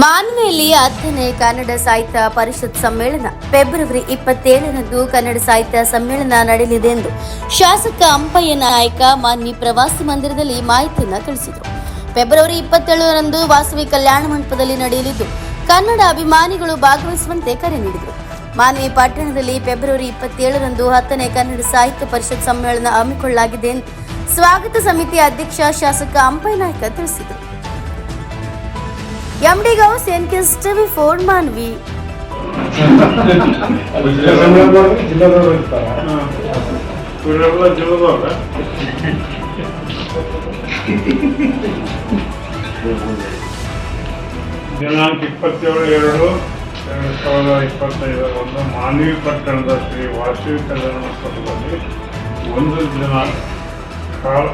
ಮಾನ್ವಿಯಲ್ಲಿ ಹತ್ತನೇ ಕನ್ನಡ ಸಾಹಿತ್ಯ ಪರಿಷತ್ ಸಮ್ಮೇಳನ, ಫೆಬ್ರವರಿ ಇಪ್ಪತ್ತೇಳರಂದು ಕನ್ನಡ ಸಾಹಿತ್ಯ ಸಮ್ಮೇಳನ ನಡೆಯಲಿದೆ ಎಂದು ಶಾಸಕ ಅಂಪಯ್ಯ ನಾಯಕ ಮಾನ್ವಿ ಪ್ರವಾಸಿ ಮಂದಿರದಲ್ಲಿ ಮಾಹಿತಿಯನ್ನು ತಿಳಿಸಿದರು. ಫೆಬ್ರವರಿ ಇಪ್ಪತ್ತೇಳರಂದು ವಾಸವಿ ಕಲ್ಯಾಣ ಮಂಟಪದಲ್ಲಿ ನಡೆಯಲಿದ್ದು, ಕನ್ನಡ ಅಭಿಮಾನಿಗಳು ಭಾಗವಹಿಸುವಂತೆ ಕರೆ ನೀಡಿದರು. ಮಾನ್ವಿ ಪಟ್ಟಣದಲ್ಲಿ ಫೆಬ್ರವರಿ ಇಪ್ಪತ್ತೇಳರಂದು ಹತ್ತನೇ ಕನ್ನಡ ಸಾಹಿತ್ಯ ಪರಿಷತ್ ಸಮ್ಮೇಳನ ಹಮ್ಮಿಕೊಳ್ಳಲಾಗಿದೆ ಎಂದು ಸ್ವಾಗತ ಸಮಿತಿ ಅಧ್ಯಕ್ಷ ಶಾಸಕ ಅಂಪಯ್ಯ ನಾಯ್ಕ ತಿಳಿಸಿದರು. MD Gous NKS TV four Manvi ಜಿಲ್ಲಾದವರು ಇರ್ತಾರ ಇವರೆಲ್ಲ ಜಿಲ್ಲದವ್ರ ದಿನಾಂಕ ಇಪ್ಪತ್ತೇಳು ಎರಡು ಎರಡು ಸಾವಿರದ ಇಪ್ಪತ್ತೈದರಂದು ಮಾನವಿ ಪಟ್ಟಣದ ಶ್ರೀ ವಾಸವಿ ಕಲ್ಯಾಣ ಮಂಟಪದಲ್ಲಿ ಒಂದು ದಿನ ಕಾಲ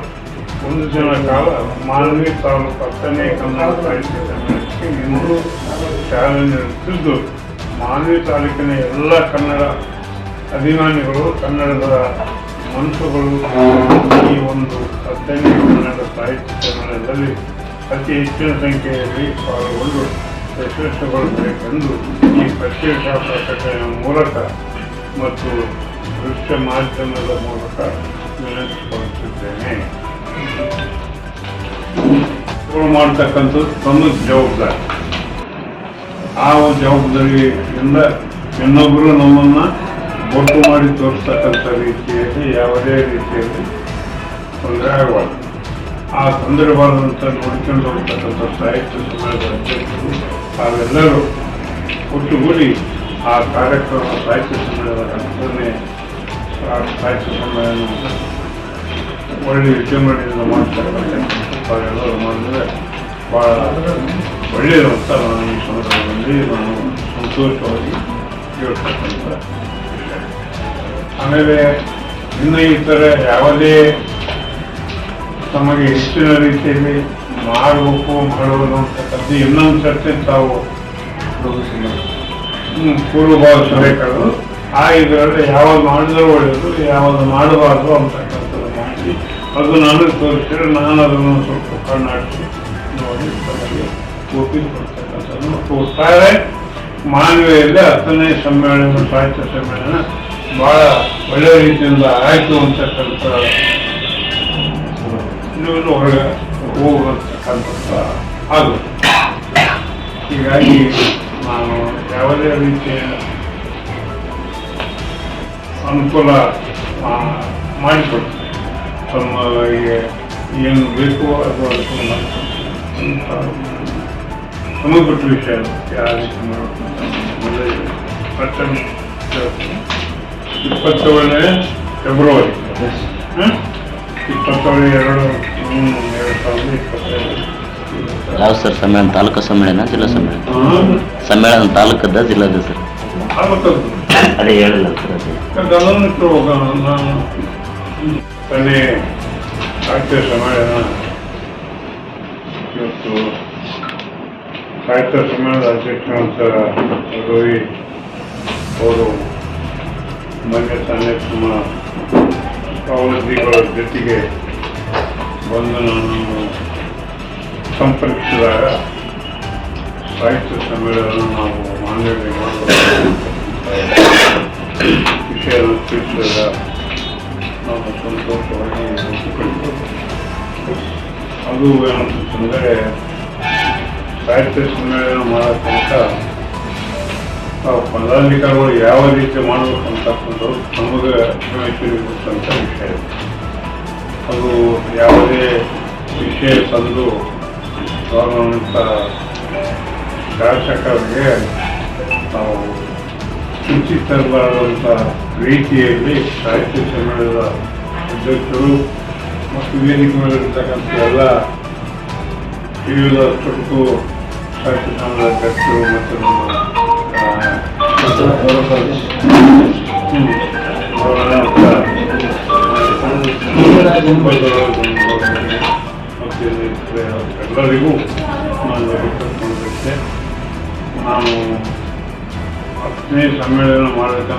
ಒಂದು ದಿನ ಕಾಲ ಮಾನವಿ ತಾಲೂಕು ಹತ್ತನೇ ಕನ್ನಡ ಸಾಹಿತ್ಯ ಸಮ್ಮೇಳನಕ್ಕೆ ಇಂದು ಚಾಲನೆ ನೀಡುತ್ತಿದ್ದು ಮಾನವಿ ತಾಲೂಕಿನ ಎಲ್ಲ ಕನ್ನಡ ಅಭಿಮಾನಿಗಳು, ಕನ್ನಡದ ಮನಸ್ಸುಗಳು ಈ ಒಂದು ಹತ್ತನೇ ಕನ್ನಡ ಸಾಹಿತ್ಯ ಸಮ್ಮೇಳನದಲ್ಲಿ ಅತಿ ಹೆಚ್ಚಿನ ಸಂಖ್ಯೆಯಲ್ಲಿ ಪಾಲ್ಗೊಂಡು ಯಶಸ್ಸುಗೊಳ್ಳಬೇಕೆಂದು ಈ ಪ್ರತ್ಯೇಕ ಪ್ರಕಟಣೆಯ ಮೂಲಕ ಮತ್ತು ದೃಶ್ಯ ಮಾಧ್ಯಮದ ಮೂಲಕ ವಿನಂತಿಸಿಕೊಳ್ಳುತ್ತಿದ್ದೇನೆ. ಮಾಡ್ತಕ್ಕಂಥದ್ದು ತನ್ನ ಜವಾಬ್ದಾರಿ. ಆ ಜವಾಬ್ದಾರಿಯಿಂದ ಇನ್ನೊಬ್ಬರು ನಮ್ಮನ್ನ ಬೊಟ್ಟು ಮಾಡಿ ತೋರಿಸ್ತಕ್ಕಂಥ ರೀತಿಯಲ್ಲಿ, ಯಾವುದೇ ರೀತಿಯಲ್ಲಿ ತೊಂದರೆ ಆಗಬಾರ್ದು. ಆ ತೊಂದರೆ ಬಾರದಂತ ನೋಡ್ಕೊಂಡು ಹೋಗ್ತಕ್ಕಂಥ ಸಾಹಿತ್ಯ ಸಮಾಜದ ಅಧ್ಯಕ್ಷರು ಒಟ್ಟುಗೂಡಿ ಆ ಕಾರ್ಯಕ್ರಮ ಸಾಹಿತ್ಯ ಸಮ್ಮೇಳನ ಸಾಹಿತ್ಯ ಸಮ್ಮೇಳನ ಒಳ್ಳೆ ವಿಜೃಂಭಣೆಯಿಂದ ಮಾಡ್ತಕ್ಕಂಥ ತಾವೆಲ್ಲರೂ ಮಾಡಿದರೆ ಭಾಳ ಒಳ್ಳೆಯದು ಅಂತ ನಾನು ಈ ಸಂದರ್ಭದಲ್ಲಿ ನಾನು ಸಂತೋಷವಾಗಿ ಹೇಳ್ತಕ್ಕಂಥ ಆಮೇಲೆ ಇನ್ನು ಇತರ ಯಾವುದೇ ತಮಗೆ ಹೆಚ್ಚಿನ ರೀತಿಯಲ್ಲಿ ಮಾಡಬೇಕು ಮಾಡಬೇಕು ಅಂತಕ್ಕಂಥ ಇನ್ನೊಂದು ಚರ್ಚೆ ತಾವು ಹ್ಮ್, ಪೂರ್ವಭಾವ ಕಳೆದು ಆ ಇದರಲ್ಲಿ ಯಾವಾಗ ಮಾಡಿದ್ರೆ ಒಳ್ಳೆಯದು ಯಾವಾಗ ಮಾಡಬಾರ್ದು ಅಂತಕ್ಕಂಥದ್ದು ಮಾಡಿ ಅದು ನಾನು ತೋರಿಸಿದ್ರೆ ನಾನು ಅದನ್ನು ಸ್ವಲ್ಪ ಕಣ್ಣಾಡಿಸಿ ನೋಡಿ, ತಮಗೆ ಒಪ್ಪಿಗೆ ಕೊಡ್ತಕ್ಕಂಥದ್ದನ್ನು ಮಾನವೀಯಲ್ಲಿ ಹತ್ತನೇ ಸಮ್ಮೇಳನ, ಸಾಹಿತ್ಯ ಸಮ್ಮೇಳನ ಬಹಳ ಒಳ್ಳೆಯ ರೀತಿಯಿಂದ ಆಯಿತು ಅಂತಕ್ಕಂಥ ಹೊರಗೆ ಹೋಗತಕ್ಕಂಥ ಆಗುತ್ತೆ. ಹೀಗಾಗಿ ನಾನು ಯಾವುದೇ ರೀತಿಯ ಅನುಕೂಲ ಮಾಡಿಕೊಡ್ತೀನಿ. ತಮಗೆ ಏನು ಬೇಕು ಅಂತ ಸಂಬಂಧಪಟ್ಟ ವಿಷಯ ಯಾವ ರೀತಿ ಇಪ್ಪತ್ತೇಳನೇ ಫೆಬ್ರವರಿ? ಇಪ್ಪತ್ತೇಳು ಎರಡು ಎರಡು ಸಾವಿರದ ಇಪ್ಪತ್ತೈದು. ಯಾವ ಸರ್ ಸಮ್ಮೇಳನ ತಾಲೂಕು ಸಮ್ಮೇಳನ ಜಿಲ್ಲಾ ಸಮ್ಮೇಳನ. ಸಮ್ಮೇಳನ ತಾಲೂಕದ ಜಿಲ್ಲದ ಸರ್? ಅದೇ ಹೇಳಿಲ್ಲ ಸರ್ ಅದು. ಗಮನಕ್ಕೆ ನಾನು ಕೊನೆ ಸಾಹಿತ್ಯ ಸಮ್ಮೇಳನ. ಇವತ್ತು ಸಾಹಿತ್ಯ ಸಮ್ಮೇಳನದ ಅಧ್ಯಕ್ಷರಂತ ರವಿ ಅವರು ಮೊನ್ನೆ ತಾನೇ ತಮ್ಮ ಪ್ರವೃತ್ತಿಗಳ ಜೊತೆಗೆ ಬಂದು ನಾನು ಸಂಪರ್ಕಿಸಿದಾಗ ಸಾಹಿತ್ಯ ಸಮ್ಮೇಳನ ನಾವು ಮಾನ್ಯತೆ ಮಾಡಬೇಕು ವಿಷಯ ತಿಳಿಸಿದಾಗ ನಾವು ಸಂತೋಷವಾಗಿ ಅದು ಏನಂತಂದರೆ ಸಾಹಿತ್ಯ ಸಮ್ಮೇಳನ ಮಾಡೋ ತನಕ ಪದಾಧಿಕಾರಿಗಳು ಯಾವ ರೀತಿ ಮಾಡಬೇಕು ಅಂತಕ್ಕಂಥದ್ದು ನಮಗೆ ತಿಳಿಸಿರ್ತಕ್ಕಂಥ ವಿಷಯ ಅದು ಯಾವುದೇ ವಿಷಯ ತಂದು ಗೌರವಾನ್ವಿತ ಶಾಸಕರಿಗೆ ನಾವು ಸೂಚಿಸಬಾರದಂಥ ರೀತಿಯಲ್ಲಿ ಸಾಹಿತ್ಯ ಸಮ್ಮೇಳನದ ಅಧ್ಯಕ್ಷರು ಮತ್ತು ವೇದಿಕೆ ಮೇಲಿರ್ತಕ್ಕಂಥ ಎಲ್ಲ ವಿವಿಧ ತುರ್ತು ಸಾಹಿತ್ಯ ಸಮ್ಮೇಳನದ ಅಧ್ಯಕ್ಷರು ಮತ್ತು ನಮ್ಮ ಎಲ್ಲರಿಗೂ ನಾನು ನಾನು ಹತ್ತನೇ ಸಮ್ಮೇಳನ ಮಾಡೋದಕ್ಕೆ